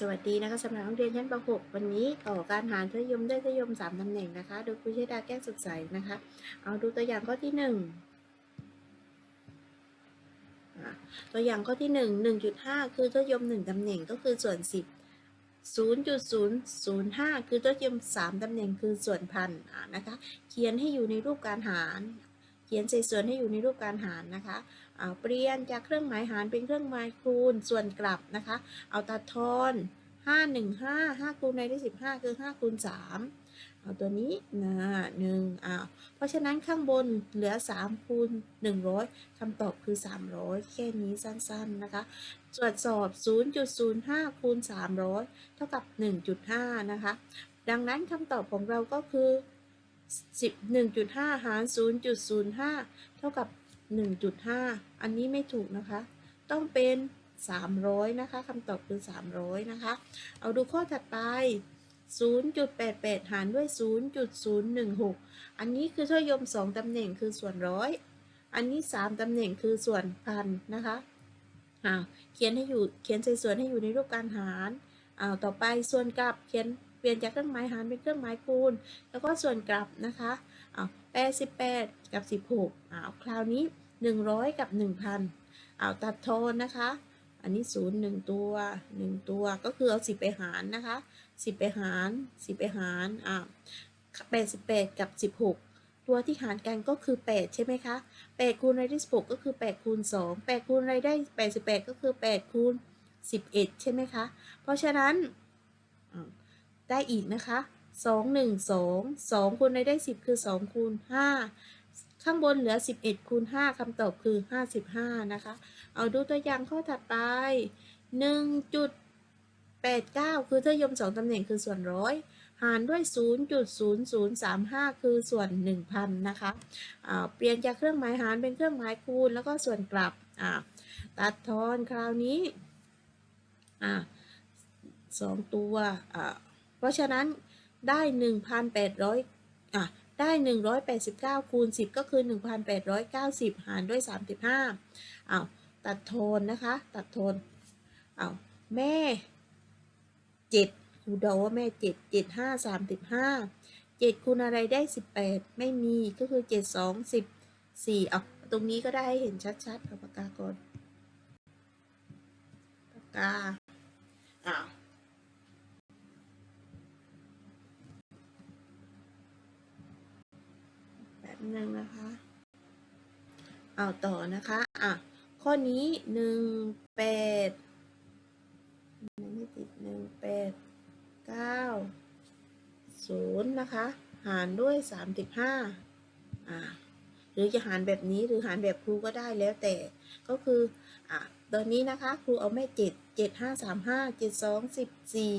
สวัสดีนะคะสำหรับนักเรียนชั้นป .6 วันนี้ต่อการหารทศยมได้ทศนิยม 3ตำแหน่งนะคะ โดยครูเชดาแก้วสุขใสนะคะ เอาดูตัวอย่างข้อที่1อ่าตัวอย่างข้อที่ 1 1.5 คือทศนิยม 1ตำแหน่งก็คือส่วน 10 0.005 คือทศนิยม 3ตำแหน่งคือส่วนพันนะคะ เขียนให้อยู่ในรูปการหาร เขียนเศษส่วนให้อยู่ในรูปการหารนะคะ อ่าเปลี่ยนจากเครื่องหมายหารเป็นเครื่องหมายคูณส่วนกลับนะคะ เอาตัดทอน5 1 5 5คูณในได้15 คือ5คูณ3เอาตัวนี้นะหนึ่งอ้าวเพราะฉะนั้นข้างบนเหลือ 3 คูณ 100คำตอบคือ 300 แค่นี้สั้นๆนะคะตรวจสอบ 0.05 คูณ 300 เท่ากับ 1.5 นะคะ ดังนั้นคำตอบของเราก็คือ 11.5 หาร 0.05 เท่ากับ 1.5 อันนี้ไม่ถูกนะคะ ต้องเป็น 300 นะคะคำตอบคือ 300 นะคะ เอาดูข้อถัดไป 0.88 หารด้วย 0.016 อันนี้คือทศนิยม 2ตำแหน่งคือส่วนร้อย อันนี้ 3ตำแหน่งคือส่วนพันนะคะอ้าเขียนให้อยู่ เขียนใส่ส่วนให้อยู่ในรูปการหารอ้าต่อไปส่วนกลับ เขียนเปลี่ยนจากเครื่องหมายหารเป็นเครื่องหมายคูณ แล้วก็ส่วนกลับนะคะอ้าว88 กับ 16อ้าวคราวนี้ 100 กับ 1,000อ้าตัดโทนนะคะ อันนี้ศูนย์หนึ่งตัว 1 ตัวก็คือเอา 10 ไปหารนะคะ 10 ไปหาร 10 ไปหารอ่า88 กับ 16 ตัวที่หารกันก็คือ 8 ใช่ไหมคะ 8 คูณอะไรได้16 ก็คือ 8 คูณ 2 8 คูณอะไรได้ 88 ก็คือ 8 คูณ 11 ใช่ไหมคะ เพราะฉะนั้นได้อีกนะคะ 2 1 2 2คูณอะไรได้ 10 คือ 2 คูณ 5 ข้างบนเหลือ 11คูณ5คำตอบคือ 55 นะคะ เอาดูตัวอย่างข้อถัดไป 1.89 คือทศนิยม 2ตำแหน่งคือส่วนร้อยหารด้วย 0.0035 คือส่วน 1,000 นะคะอ่าเปลี่ยนจากเครื่องหมายหารเป็นเครื่องหมายคูณ แล้วก็ส่วนกลับ ตัดทอนคราวนี้สองตัว เพราะฉะนั้นได้ 1,800อะ ได้ 189 คูณ 10 ก็คือ 1,890 หารด้วย 35อ้าตัดโทนนะคะ ตัดโทนเอาแม่เจ็ดครูเดาว่าแม่เจ็ดเจ็ดห้าสามสิบห้าเจ็ดคูณอะไรได้สิบแปดไม่มีก็คือเจ็ดสองสิบสี่เอาตรงนี้ก็ได้ให้เห็นชัดๆเอาปากกาก่อนปากกาอ้าว บบนึงนะคะ เอาต่อนะคะ อะ ข้อนี้หนึ่งแปดไม่ติดหนึ่งแปดเก้าศูนย์นะคะ หารด้วยสามสิบห้าอ่าหรือจะหารแบบนี้หรือหารแบบครูก็ได้แล้วแต่ ก็คืออะตอนนี้นะคะครูเอาแม่เจ็ดเจ็ดห้าสามห้าเจ็ดสองสิบสี่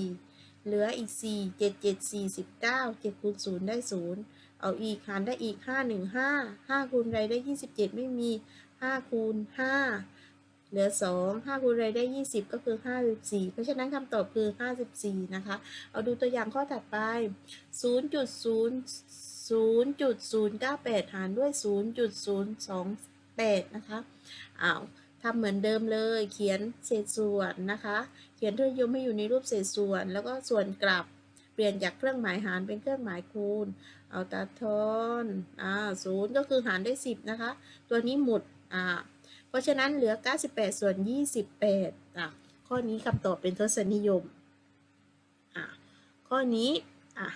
เหลืออีกสี่เจ็ดเจ็ดสี่สิบเก้าเจ็ดคูณศูนย์ได้ศูนย์ เอาอีกหารได้อีกห้าหนึ่งห้าห้าคูณไรได้ยี่สิบเจ็ดไม่มีห้าคูณห้าเหลือสองห้าคูณไรได้ยี่สิบก็คือห้าสิบสี่เพราะฉะนั้นคำตอบคือห้าสิบสี่นะคะ เอาดูตัวอย่างข้อถัดไปศูนย์จุดศูนย์ศูนย์จุดศูนย์เก้าแปดหารด้วยศูนย์จุดศูนย์สองแปดนะคะอ้าวทำเหมือนเดิมเลย เขียนเศษส่วนนะคะ เขียนทศนิยมให้อยู่ในรูปเศษส่วน แล้วก็ส่วนกลับ ปลี่ยนจากเครื่องหมายหารเป็นเครื่องหมายคูณ เอาตัดทอนอ่าศูนย์ก็คือหารได้สิบนะคะ ตัวนี้หมดอ่าเพราะฉะนั้นเหลือ 98 ส่วน 28อะข้อนี้คำตอบเป็นทศนิยมอะข้อนี้อะ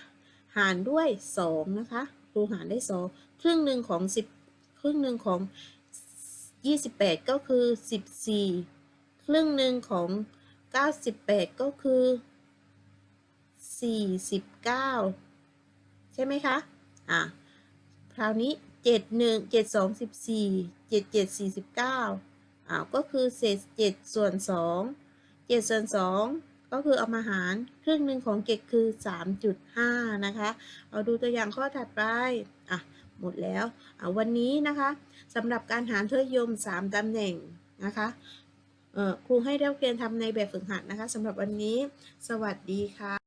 หารด้วย 2 นะคะครูหารได้ 2 ครึ่งหนึ่งของ 10 ครึ่งหนึ่งของ 28 ก็คือ 14 ครึ่งหนึ่งของ 98 ก็คือ 49 ใช่ไหมคะ อะ คราวนี้ 7 1 7 2 14 7 7 49อ้าวก็คือเศษ 7 ส่วน 2 7 ส่วน 2 ก็คือเอามาหารครึ่งหนึ่งของเกตคือ 3.5 นะคะ เอาดูตัวอย่างข้อถัดไป อะ หมดแล้ว อะ วันนี้นะคะสำหรับการหารทศนิยม 3ตำแหน่งนะคะเอ่อครูให้นักเรียนทำในแบบฝึกหัดนะคะสำหรับวันนี้ สวัสดีค่ะ